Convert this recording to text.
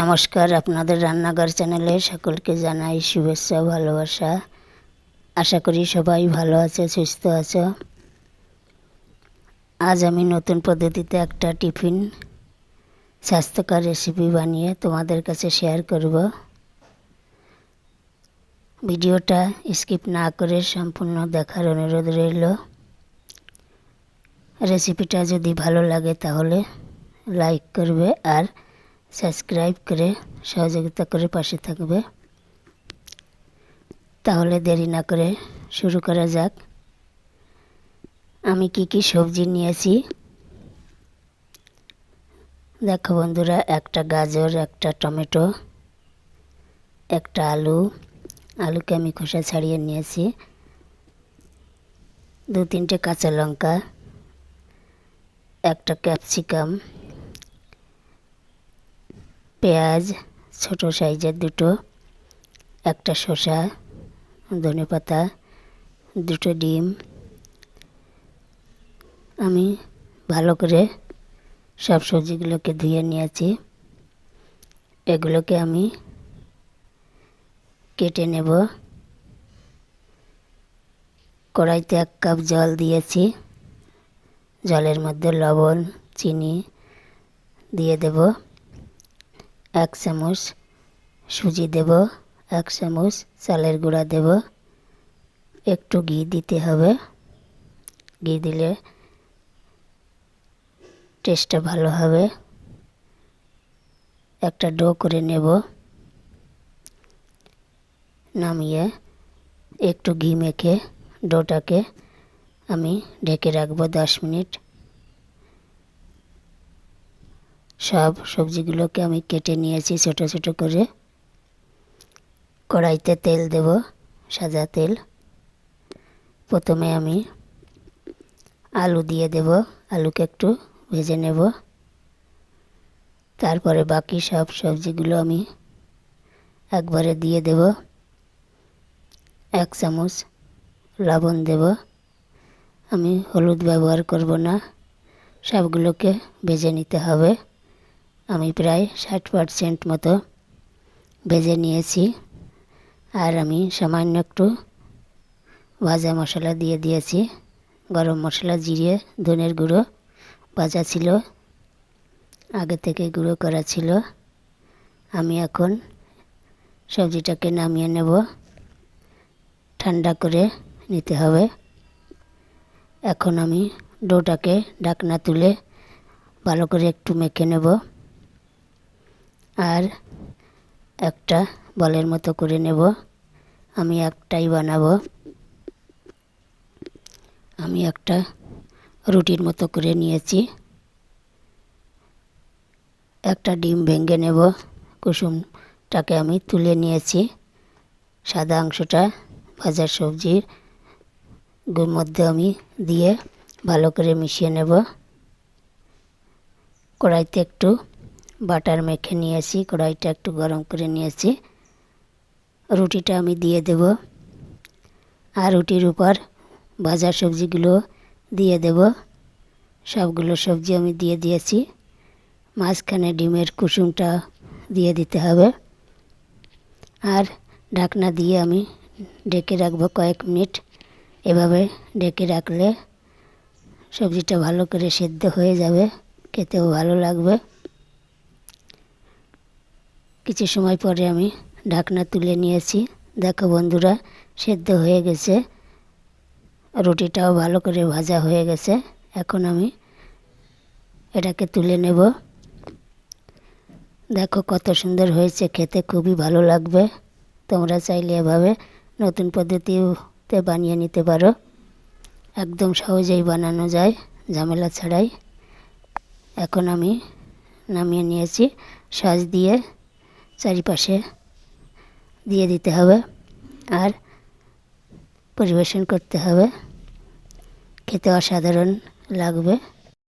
নমস্কার, আপনাদের রান্নাঘর চ্যানেলে সকলকে জানাই শুভেচ্ছা, ভালোবাসা। আশা করি সবাই ভালো আছে, সুস্থ আছো। আজ আমি নতুন পদ্ধতিতে একটা টিফিন স্বাস্থ্যকর রেসিপি বানিয়ে তোমাদের কাছে শেয়ার করব। ভিডিওটা স্কিপ না করে সম্পূর্ণ দেখার অনুরোধ রইল। রেসিপিটা যদি ভালো লাগে তাহলে লাইক করবে আর সাবস্ক্রাইব করে সহযোগিতা করে পাশে থাকবে। তাহলে দেরি না করে শুরু করা যাক। আমি কি কি সবজি নিয়েছি? দেখো বন্ধুরা, একটা গাজর, একটা টমেটো, একটা আলু। আলুকে আমি খোসা ছাড়িয়ে নিয়েছি। দু তিনটে কাঁচা লঙ্কা, একটা ক্যাপসিকাম পেঁয়াজ, ছোট সাইজের দুটো, একটা শসা, ধনে পাতা, দুটো ডিম। আমি ভালো করে সব সবজিগুলোকে ধুয়ে নিয়েছি। এগুলোকে আমি কেটে নেব। কড়াইতে এক কাপ জল দিয়েছি। জলের মধ্যে লবণ, চিনি দিয়ে দেব। এক চামচ সুজি দেব, এক চামচ চালের গুঁড়া দেব। একটু ঘি দিতে হবে। ঘি দিলে টেস্টটা ভালো হবে। একটা ডো করে নেব। নামিয়ে একটু ঘি মেখে ডোটাকে আমি ঢেকে রাখব দশ মিনিট। সব সবজিগুলোকে আমি কেটে নিয়েছি ছোট ছোট করে। কড়াইতে তেল দেব, সাদা তেল। প্রথমে আমি আলু দিয়ে দেব, আলুকে একটু ভেজে নেব। তারপরে বাকি সব সবজিগুলো আমি একবারে দিয়ে দেব। এক চামচ লবণ দেব। আমি হলুদ ব্যবহার করব না, সবগুলোকে ভেজে নিতে হবে। আমি প্রায় ষাট পারসেন্ট মতো ভেজে নিয়েছি। আর আমি সামান্য একটু ভাজা মশলা দিয়ে দিয়েছি। গরম মশলা, জিরে, ধনের গুঁড়ো ভাজা ছিল। আগে থেকে গুঁড়ো করা ছিল। আমি এখন সবজিটাকে নামিয়ে নেব। ঠান্ডা করে নিতে হবে। এখন আমি ডোটাকে ঢাকনা তুলে ভালো করে একটু মেখে নেব। আর একটা বলের মতো করে নেব। আমি একটাই বানাবো। আমি একটা রুটির মতো করে নিয়েছি। একটা ডিম ভেঙে নেব। কুসুমটাকে আমি তুলে নিয়েছি। সাদা অংশটা, ভাজা সবজির মধ্যে আমি দিয়ে ভালো করে মিশিয়ে নেব। কড়াইতে একটু বাটার মেখে নিয়েছি কড়াইটা একটু গরম করে নিয়েছি রুটিটা আমি দিয়ে দেব। আর রুটির উপর ভাজা সবজিগুলো দিয়ে দেব। সবগুলো সবজি আমি দিয়ে দিয়েছি। মাঝখানে ডিমের কুসুমটা দিয়ে দিতে হবে। আর ঢাকনা দিয়ে আমি ডেকে রাখব কয়েক মিনিট। এভাবে ডেকে রাখলে সবজিটা ভালো করে সেদ্ধ হয়ে যাবে, খেতেও ভালো লাগবে। কিছু সময় পরে আমি ঢাকনা তুলে নিয়েছি। দেখো বন্ধুরা, সেদ্ধ হয়ে গেছে। রুটিটাও ভালো করে ভাজা হয়ে গেছে। এখন আমি এটাকে তুলে নেব। দেখো কত সুন্দর হয়েছে, খেতে খুবই ভালো লাগবে। তোমরা চাইলে এভাবে নতুন পদ্ধতিতে বানিয়ে নিতে পারো। একদম সহজেই বানানো যায়, ঝামেলা ছাড়াই। এখন আমি নামিয়ে নিয়েছি। সাজ দিয়ে চারিপাশে দিয়ে দিতে হবে আর পরিবেশন করতে হবে। খেতে অসাধারণ লাগবে।